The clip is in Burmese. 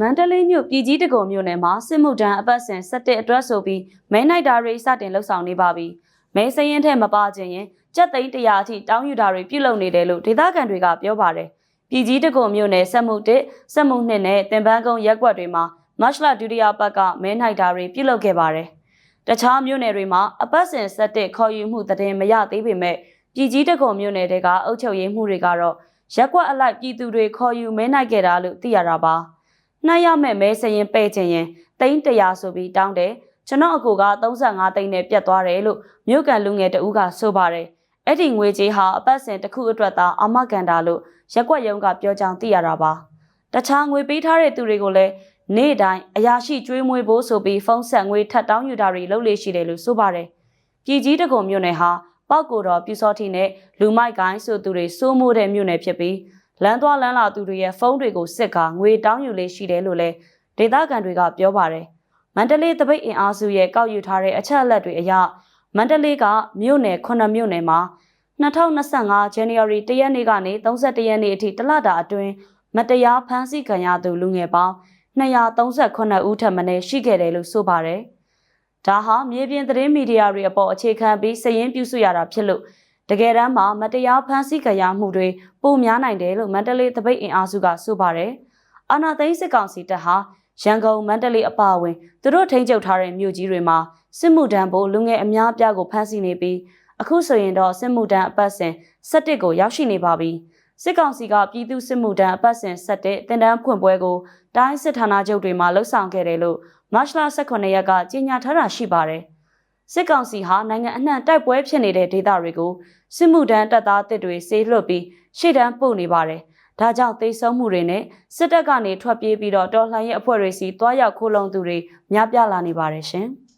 မန္တလေးမြို့ပြည်ကြီးတကုံမြို့နယ်မှာစစ်မှုထမ်းအပတ်စဉ်17အတွက်ဆိုပြီးမဲနိုင်တာတွေစတင်လှုပ်ဆောင်နေပါပြီ။မဲစရင်ထဲမပါခြင်းရင်ကြက်သိန်း100အထိတောင်းယူတာတွေပြုလုပ်နေတယ်လို့ဒေသခံတွေကပြောပါတယ်။ပြည်ကြီးတကုံမြို့နယ်စက်မှု1စက်မှု2နဲ့တင်ပန်းကုန်းရက်ကွက်တွေမှာမတ်လဒုတိယပတ်ကမဲနိုင်တာတွေပြုလုပ်ခဲ့ပါတယ်။တခြားမြို့နယ်တွေမှာအပတ်စဉ်17ခေါ်ယူမှုတည်မရသေးပေမဲ့ပြည်ကြီးတကုံမြို့နယ်တွေကအုပ်ချုပ်ရေးမှုတွေကတော့ရက်ကွက်အလိုက်ပြည်သူတွေခေါ်ယူမဲနိုင်ခဲ့တာလို့သိရတာပါ။ နှိုက်ရမဲ့မဲစရင်ပဲ့ခြင်းရင်တိန်း100ဆိုပြီးတောင်းတယ်ကျွန်တော်အကူက35တိန်းနဲ့ပြတ်သွားတယ်လို့မြို့ကန်လူငယ်တဦးကဆိုပါတယ်။အဲ့ဒီငွေကြေးဟာအပတ်စဉ်တစ်ခုအတွက်သာအမကန်တာလို့ရက်ကွက်ရုံးကပြောကြောင်းသိရတာပါ။တခြားငွေပေးထားတဲ့သူတွေကိုလည်းနေ့တိုင်းအရာရှိကျွေးမွေးဖို့ဆိုပြီးဖုန်းဆက်ငွေထပ်တောင်းယူတာတွေလုပ်လေရှိတယ်လို့ဆိုပါတယ်။ပြည်ကြီးတကုံမြို့နယ်ဟာပောက်ကိုတော်ပြူစောတိနဲ့လူမိုက်ကိုင်းဆိုသူတွေစိုးမိုးတဲ့မြို့နယ်ဖြစ်ပြီး လမ်းသွားလမ်းလာသူတွေရဲ့ဖုန်းတွေကိုစစ်ကာငွေတောင်းယူလေးရှိတယ်လို့လည်းဒေသခံတွေကပြောပါတယ်။မန္တလေးတပိတ်အင်အားစုရဲ့ကောက်ယူထားတဲ့အချက်အလက်တွေအရမန္တလေးကမြို့နယ်9မြို့နယ်မှာ2025 January 1ရက်နေ့ကနေ31ရက်နေ့အထိတလတာအတွင်းမတရားဖမ်းဆီးခံရသူလူငယ်ပေါင်း238ဦးထပ်မံရှိခဲ့တယ်လို့ဆိုပါတယ်။ဒါဟာမြေပြင်သတင်းမီဒီယာတွေအပေါ်အခြေခံပြီးစည်ရင်းပြုစုရတာဖြစ်လို့ တကယ်တမ်းမှာမတရားဖမ်းဆီးကြရမှုတွေပိုများနိုင်တယ်လို့မန္တလေးတပိတ်အင်အားစုကဆိုပါတယ်။အာနာသိန်းစစ်ကောင်စီတပ်ဟာရန်ကုန်မန္တလေးအပါအဝင်သူတို့ထိန်းချုပ်ထားတဲ့မြို့ကြီးတွေမှာစစ်မှုထမ်းဖို့လူငယ်အများအပြားကိုဖမ်းဆီးနေပြီးအခုဆိုရင်တော့စစ်မှုထမ်းအပတ်စဉ်17ကိုရောက်ရှိနေပါပြီ။စစ်ကောင်စီကပြည်သူစစ်မှုထမ်းအပတ်စဉ်17တင်တန်းဖွင့်ပွဲကိုတိုင်းစစ်ဌာနချုပ်တွေမှာလှုပ်ဆောင်ခဲ့တယ်လို့မတ်လ18ရက်ကကြေညာထားတာရှိပါတယ်။ စစ်ကောင်စီဟာနိုင်ငံအနှံ့တိုက်ပွဲဖြစ်နေတဲ့ဒေသတွေကိုစစ်မှုထမ်းတပ်သားတစ်တွေဆေးလွှတ်ပြီးရှေ့တန်းပို့နေပါတယ်။ဒါကြောင့်သိမ်းဆုံးမှုတွေနဲ့စစ်တပ်ကနေထွက်ပြေးပြီးတော့တော်လှန်ရေးအဖွဲ့တွေစီတွားရောက်ခိုးလုံသူတွေများပြားလာနေပါတယ်ရှင်။